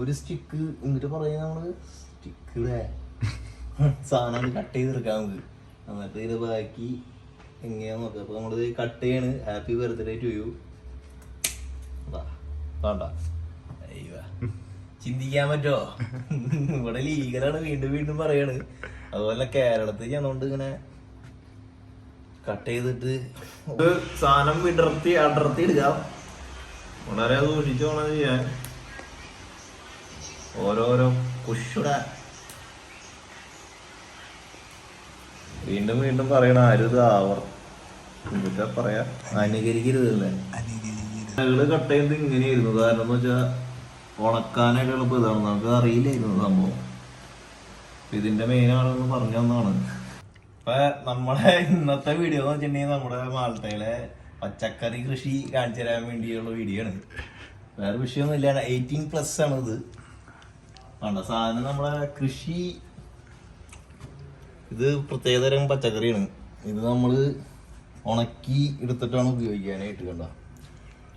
ഒരു സ്റ്റിക്ക് എന്നിട്ട് പറയുന്ന നമ്മൾ സ്റ്റിക്ക് സാധനം കട്ട് ചെയ്തെടുക്കാം നമുക്ക്. എന്നിട്ട് ഇത് ബാക്കി എങ്ങനെയാ നോക്കാം അപ്പൊ നമ്മൾ കട്ട് ചെയ്യാണ്. ഹാപ്പി ബർത്ത്ഡേ ടു യു വേണ്ട. ചിന്തിക്കാൻ പറ്റോ ഇവിടെ ലീഗലാണ് വീണ്ടും വീണ്ടും പറയാണ്. അതുപോലെ കേരളത്തിൽ ചെന്നോണ്ട് ഇങ്ങനെ കട്ട് ചെയ്തിട്ട് സാധനം വിടർത്തി അടർത്തി എടുക്കാം. വളരെ സൂക്ഷിച്ചു ചെയ്യാൻ. ഓരോരോ കുഷുടെ വീണ്ടും വീണ്ടും പറയണ അരുത് അവർ എന്നിട്ടാ പറയാ. അനുകരിക്കരുതല്ലേ? ഞങ്ങൾ കട്ട് ചെയ്യുന്നത് ഇങ്ങനെയായിരുന്നു. കാരണം എന്ന് വെച്ചാ ഉണക്കാനായിട്ട് എളുപ്പം ഇതാണ്. നമുക്ക് അറിയില്ലായിരുന്നു സംഭവം. ഇതിന്റെ മെയിൻ ആണെന്ന് പറഞ്ഞു തന്നാണ്. ഇപ്പൊ നമ്മളെ ഇന്നത്തെ വീഡിയോ എന്ന് വെച്ചിട്ടുണ്ടെങ്കിൽ നമ്മുടെ മാൾട്ടയിലെ പച്ചക്കറി കൃഷി കാണിച്ചു തരാൻ വേണ്ടിയുള്ള വീഡിയോ ആണ്. വേറെ വിഷയമൊന്നും ഇല്ല എയ്റ്റീൻ പ്ലസ് ആണ് ഇത് വേണ്ട. സാധനം നമ്മളെ കൃഷി ഇത് പ്രത്യേകതരം പച്ചക്കറിയാണ്. ഇത് നമ്മൾ ഉണക്കി എടുത്തിട്ടാണ് ഉപയോഗിക്കാനായിട്ട് കണ്ട?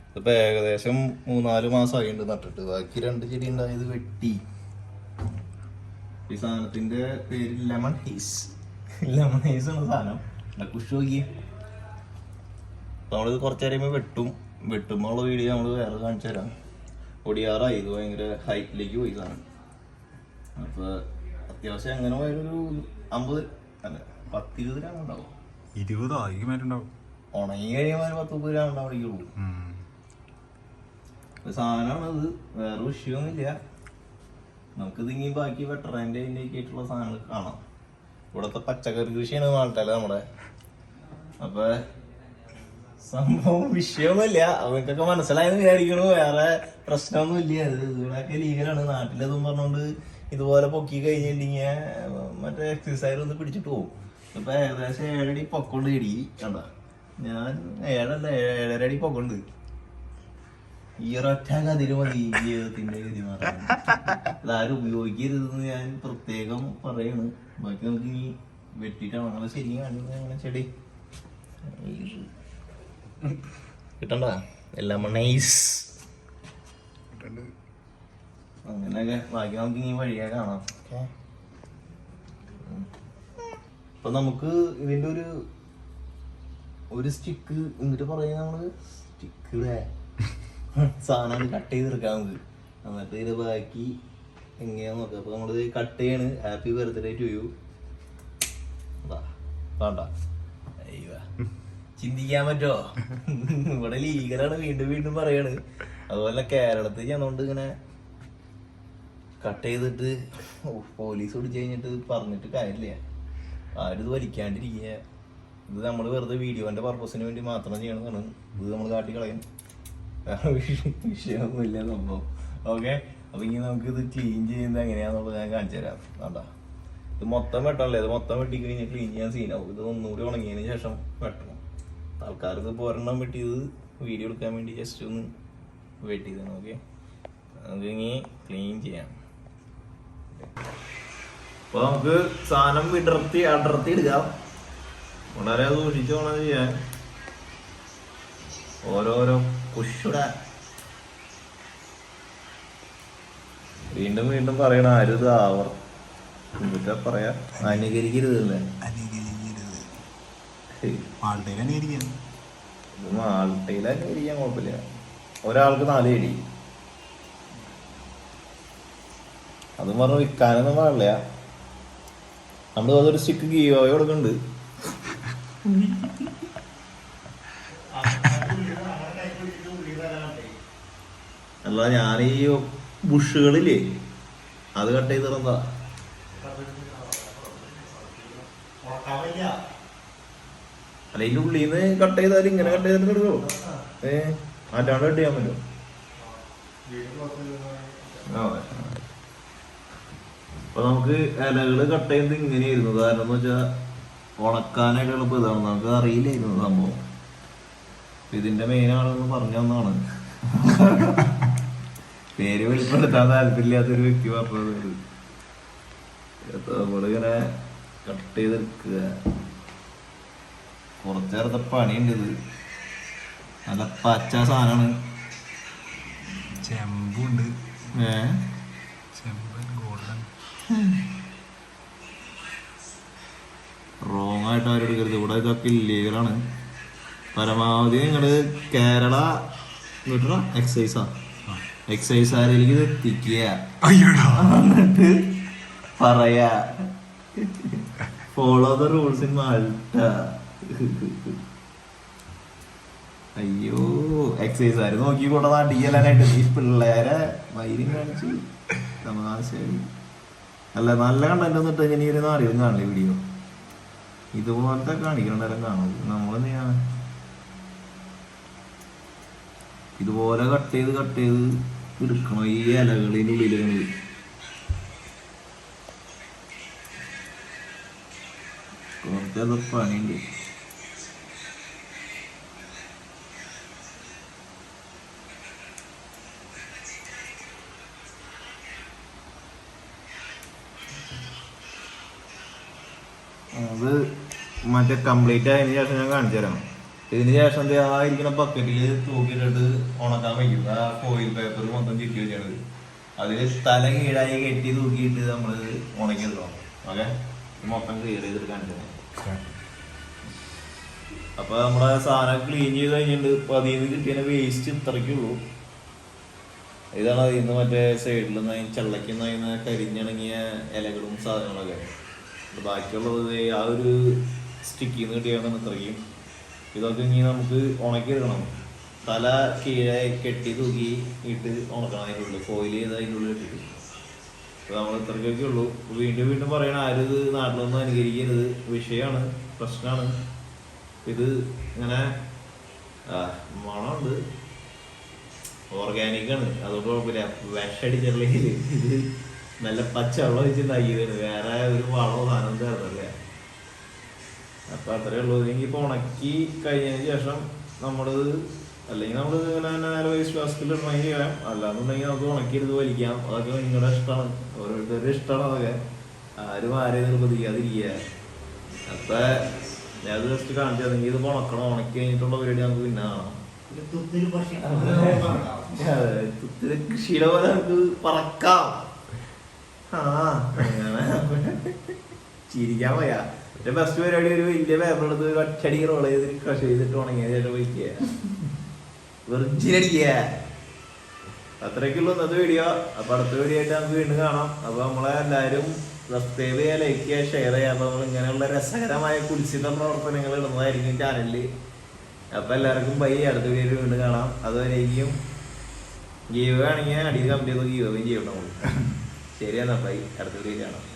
ഇതിപ്പോൾ ഏകദേശം മൂന്നാൽ മാസമായിട്ടുണ്ട് നട്ടിട്ട്. ബാക്കി രണ്ട് ചെടി ഉണ്ടായത് വെട്ടി. ഈ സാധനത്തിന്റെ പേര് ലെമൺ ഹീസ് ലെമൺ ഹീസ് ആണ് സാധനം. കുഷ് നോക്കിയേ. നമ്മളിത് കുറച്ച് കഴിയുമ്പോൾ വെട്ടും. വെട്ടുമ്പോൾ ഉള്ള വീഡിയോ നമ്മൾ വേറെ കാണിച്ചു തരാം. ഒടിയാറായി. ഇത് ഭയങ്കര ഹൈറ്റിലേക്ക് പോയി സാധനം. അപ്പൊ അത്യാവശ്യം എങ്ങനെ പോയാലൊരു അമ്പത് അല്ല പത്തിരുപത് ഗ്രാം ഉണ്ടാവും. ഇരുപതോ? അതിക്ക് മേലുണ്ടാവും ഉണങ്ങി കഴിയുമ്പോൾ ഒരു പത്ത് മുപ്പത് ഗ്രാം ഉണ്ടാവുള്ളൂ സാധനമാണത് വേറെ വിഷയമൊന്നുമില്ല. നമുക്കിത് ഇനി ബാക്കി വെട്ടറാന്റെ അതിന്റെ ആയിട്ടുള്ള സാധനങ്ങൾ കാണാം. ഇവിടുത്തെ പച്ചക്കറി കൃഷിയാണ് നാട്ടിലെ നമ്മുടെ. അപ്പൊ സംഭവം വിഷയമൊന്നുമില്ല. അവർക്കൊക്കെ മനസ്സിലായെന്ന് വിചാരിക്കണു വേറെ പ്രശ്നമൊന്നും ഇല്ല ഇവിടെയൊക്കെ ലീഗലാണ്. നാട്ടിലതും പറഞ്ഞുകൊണ്ട് ഇതുപോലെ പൊക്കി കഴിഞ്ഞിട്ടുണ്ടെങ്കിൽ മറ്റേ എക്സസൈസ് ഒന്ന് പിടിച്ചിട്ട് പോകും ഇപ്പൊ ഏകദേശം ഏഴടി പൊക്കൊണ്ട് ഇടി കണ്ട? ഞാൻ ഏഴല്ല ഏഴര അടി പൊക്കൊണ്ട് ഈ ഒരൊറ്റ കതിര് മതി ജീവിതത്തിന്റെ ഗതി മാറാൻ അതാരും ഉപയോഗിക്കരുതെന്ന് ഞാൻ പ്രത്യേകം പറയാണ്. ബാക്കി നമുക്ക് ഇനി വെട്ടിട്ടാണ് അങ്ങനെ ശരി കാണുന്നത് അങ്ങനെ ചെടി. കിട്ടണ്ട? എല്ലാം നൈസ് അങ്ങനെയൊക്കെ. ബാക്കി നമുക്ക് ഇനി വഴിയെ കാണാം. ഓക്കെ. അപ്പൊ നമുക്ക് ഇതിന്റെ ഒരു ഒരു സ്റ്റിക്ക് എന്നിട്ട് പറയുന്ന നമ്മൾ സ്റ്റിക്ക് സാധനം കട്ട് ചെയ്ത് ചെയ്തെടുക്കാം നമുക്ക്. എന്നിട്ട് ഇത് ബാക്കി എങ്ങനെയാന്ന് നോക്കാം. അപ്പൊ നമ്മളിത് കട്ട് ചെയ്യാണ്. ഹാപ്പി ബർത്ത്ഡേ ടു യു വേണ്ട അയ്യോ ചിന്തിക്കാൻ പറ്റോ ഇവിടെ ലീഗലാണ് വീണ്ടും വീണ്ടും പറയാണ്. അതുപോലെ കേരളത്തിൽ ചെന്നോണ്ട് ഇങ്ങനെ കട്ട് ചെയ്തിട്ട് പോലീസ് പിടിച്ചു കഴിഞ്ഞിട്ട് പറഞ്ഞിട്ട് കാര്യമില്ല. ആരും ഇത് വലിക്കാണ്ടിരിക്കുക. ഇത് നമ്മൾ വെറുതെ വീഡിയോന്റെ പർപ്പസിന് വേണ്ടി മാത്രം ചെയ്യണമെന്നാണ് ഇത് നമ്മൾ കാട്ടി കളയും വിഷയമൊന്നുമില്ല സംഭവം. ഓക്കെ അപ്പൊ ഇനി നമുക്ക് ഇത് ക്ലീൻ ചെയ്യുന്നത് എങ്ങനെയാന്നുള്ളത് ഞാൻ കാണിച്ചു തരാം. വേണ്ട ഇത് മൊത്തം വെട്ടണല്ലേ? ഇത് മൊത്തം വെട്ടി കഴിഞ്ഞാൽ ക്ലീൻ ചെയ്യാൻ സീനാവും ഇത് ഒന്നുകൂടി ഉണങ്ങിയതിന് ശേഷം വെട്ടണം. ആൾക്കാർക്ക് ഇപ്പോൾ ഒരെണ്ണം വെട്ടിയത് വീഡിയോ എടുക്കാൻ വേണ്ടി ജസ്റ്റ് ഒന്ന് വെട്ടി ചെയ്ത് ഓക്കെ നമുക്ക് ഇനി ക്ലീൻ ചെയ്യാം. അപ്പൊ നമുക്ക് സാധനം വിടർത്തി അടർത്തി എടുക്കാം. വളരെ സൂക്ഷിച്ചു വേണം ചെയ്യാൻ. ഓരോരോ കുഷുട വീണ്ടും വീണ്ടും പറയണ ആരും ഇത് ആവർ എന്നിട്ടാ പറയാ അനുകരിക്കരുത് അനുകരിക്കരുത്. മാൾട്ടയിൽ അനുകരിക്കാൻ കുഴപ്പമില്ല. ഒരാൾക്ക് നാല് എടി അതും പറഞ്ഞു വിൽക്കാനൊന്നും പാടില്ല. നമ്മൾ അതൊരു സ്റ്റിക്ക് ഗീവോയോ കൊടുക്കുന്നുണ്ട്. അല്ല ഞാൻ ഈ ബുഷുകളില്ലേ അത് കട്ട് ചെയ്ത് തുറന്നതാ അല്ല ഇതിന്റെ ഉള്ളിൽ കട്ട് ചെയ്താൽ ഇങ്ങനെ കട്ട് ചെയ്തിട്ട് കിടക്കോ ഏ? മാറ്റാണ്ട് ഡൗൺലോഡ് ചെയ്യാൻ പറ്റുമോ അപ്പൊ നമുക്ക് ഇലകൾ കട്ട് ചെയ്യുന്നത് ഇങ്ങനെയായിരുന്നു. കാരണം എന്ന് വെച്ചാ ഉണക്കാനായിട്ട് എളുപ്പം ഇതാണ്. നമുക്ക് അറിയില്ലായിരുന്നു സംഭവം. ഇതിന്റെ മെയിൻ ആണെന്ന് പറഞ്ഞു തന്നാണ് പേര് വെളിപ്പെടുത്താൻ താല്പര്യമില്ലാത്തൊരു വ്യക്തി പറഞ്ഞത്. നമ്മളിങ്ങനെ കട്ട് ചെയ്തെടുക്കുക. കുറച്ചേർത്ത പണിയുണ്ട് ഇത്. നല്ല പച്ച സാധനമാണ്. ചെമ്പുണ്ട്. ഏ? ചെമ്പൻ ഗോൾഡൻ. റോങ് ആയിട്ട് ആരും എടുക്കരുത്. ഇവിടെ ഇതൊക്കെ ഇല്ലീഗലാണ് പരമാവധി നിങ്ങൾ കേരള എന്നിട്ടാ എക്സൈസാ ആരെങ്കിലും എത്തിക്കുക. എന്നിട്ട് പറയാ. Follow the rules in Malta അയ്യോ എക്സൈസ് ആര് നോക്കി കൂടെ നാട്ടിക്കലാനായിട്ട് ഈ പിള്ളേരെ വൈര്യം കാണിച്ചു. തമാശയായി അല്ല നല്ല കണ്ടന്റ് ഒന്നിട്ട് ഇങ്ങനെ ഇരുന്ന് അറിയും? കാണില്ലേ വീഡിയോ ഇതുപോലത്തെ കാണിക്കണേരം കാണും. നമ്മളെന്ത് ചെയ്യാൻ ഇതുപോലെ കട്ട് ചെയ്ത് കട്ട് ചെയ്ത് എടുക്കണം ഈ ഇലകളിനുള്ളിൽ കുറച്ചത് പണിയുണ്ട്. അത് മറ്റേ കംപ്ലീറ്റ് ആയതിനു ശേഷം ഞാൻ കാണിച്ചു തരാം. ഇതിന് ശേഷം ദേ ആ ഇരിക്കുന്ന ബക്കറ്റിൽ തൂക്കിയിട്ടിട്ട് ഉണക്കാൻ വയ്ക്കും. ആ കോയിൽ പേപ്പർ മൊത്തം ചുറ്റി വെച്ചാണ് അതിൽ സ്ഥലം കീഴായി കെട്ടി തൂക്കിയിട്ട് നമ്മൾ ഉണക്കിയെടുക്കണം. ഓക്കെ? മൊത്തം ക്ലിയർ ചെയ്തിട്ട് കാണിച്ചു തരാം. അപ്പൊ നമ്മുടെ സാധനം ക്ലീൻ ചെയ്ത് കഴിഞ്ഞിട്ട് ഇപ്പൊ അതിൽ നിന്ന് കിട്ടിയ വേസ്റ്റ് ഇത്രയ്ക്കുള്ളൂ ഇതാണ് അതിൽ നിന്ന് മറ്റേ സൈഡിൽ നിന്ന് ചള്ളയ്ക്ക് നിന്ന് കരിഞ്ഞിണങ്ങിയ ഇലകളും സാധനങ്ങളൊക്കെ. ബാക്കിയുള്ളത് ആ ഒരു സ്റ്റിക്കിൽ നിന്ന് കിട്ടിയാണ് അത്രയും ഇതൊക്കെ ഇനി നമുക്ക് ഉണക്കിയെടുക്കണം തല കീഴെ കെട്ടി തൂക്കി ഇട്ട് ഉണക്കണം അതിന്റെ ഉള്ളിൽ. ഫോയിൽ ചെയ്ത് അതിന്റെ ഉള്ളിൽ ഇട്ടിട്ട്. അപ്പോൾ നമ്മൾ ഇത്രയ്ക്കൊക്കെ ഉള്ളൂ. വീണ്ടും വീണ്ടും പറയണം ആരും ഇത് നാട്ടിലൊന്നും അനുകരിക്കരുത്. വിഷയമാണ് പ്രശ്നമാണ്. ഇത് ഇങ്ങനെ മണമുണ്ട്. ഓർഗാനിക് ആണ്. അതുകൊണ്ട് കുഴപ്പമില്ല. വിഷടിച്ചില്ലെങ്കിൽ ഇത് നല്ല പച്ച വെള്ളം തയ്യാണ് വേറെ ഒരു വളമോ സാധനം തരുന്നില്ല അപ്പൊ അത്രേ ഉള്ളൂ. ഇല്ലെങ്കിൽ ഇപ്പൊ ഉണക്കി കഴിഞ്ഞതിന് ശേഷം നമ്മൾ അല്ലെങ്കിൽ നമ്മൾ ഇങ്ങനെ നേരെ വേസ്റ്റ് ബാസ്കറ്റിൽ ഇടണമെങ്കിൽ ചെയ്യാം. അല്ലാന്നുണ്ടെങ്കിൽ നമുക്ക് ഉണക്കിയെടുത്ത് വലിക്കാം. അതൊക്കെ നിങ്ങളുടെ ഇഷ്ടമാണ്. ഓരോരുത്തരുടെ ഇഷ്ടമാണ് അതൊക്കെ. ആരും ആരെയും നിർബന്ധിക്കാതിരിക്കുക. അപ്പൊ ഞാൻ ജസ്റ്റ് കാണിച്ചത് നീ ഇത് ഉണക്കണം. ഉണക്കി കഴിഞ്ഞിട്ടുള്ള പരിപാടി നമുക്ക് പിന്നെ കാണാം. തുത്തിരി കൃഷിയുടെ പോലെ നമുക്ക് പറക്കാം. ചിരിക്കാൻ പോയാ എന്റെ ബെസ്റ്റ് പരിപാടി ഒരു വലിയ പേപ്പർ എടുത്ത് ഒറ്റടി റോൾ ചെയ്ത് ക്രഷ് ചെയ്തിട്ട് ഉണങ്ങിയ വെറുതെ അടിക്കുക അത്രയ്ക്കുള്ളൂ ഇന്നത്തെ വീഡിയോ അപ്പൊ അടുത്ത വീഡിയോ ആയിട്ട് നമുക്ക് വീണ്ടും കാണാം. അപ്പൊ നമ്മളെ എല്ലാവരും സബ്സ്ക്രൈബ് ചെയ്യുക ലൈക്ക് ചെയ്യുക ഷെയർ ചെയ്യുക. അപ്പൊ നമ്മൾ ഇങ്ങനെയുള്ള രസകരമായ കുൽസിത പ്രവർത്തനങ്ങൾ ഇടുന്നതായിരിക്കും ചാനലിൽ അപ്പൊ എല്ലാവർക്കും ബൈ അടുത്ത വീഡിയോ വീണ്ടും കാണാം. അതുവരെയും ഗീവ് ആണെങ്കിൽ അടിയിൽ കമ്പനി ഗീവ് ചെയ്യണം ശരിയെന്നാ ബൈ. അടുത്ത വീഡിയോ കാണാം.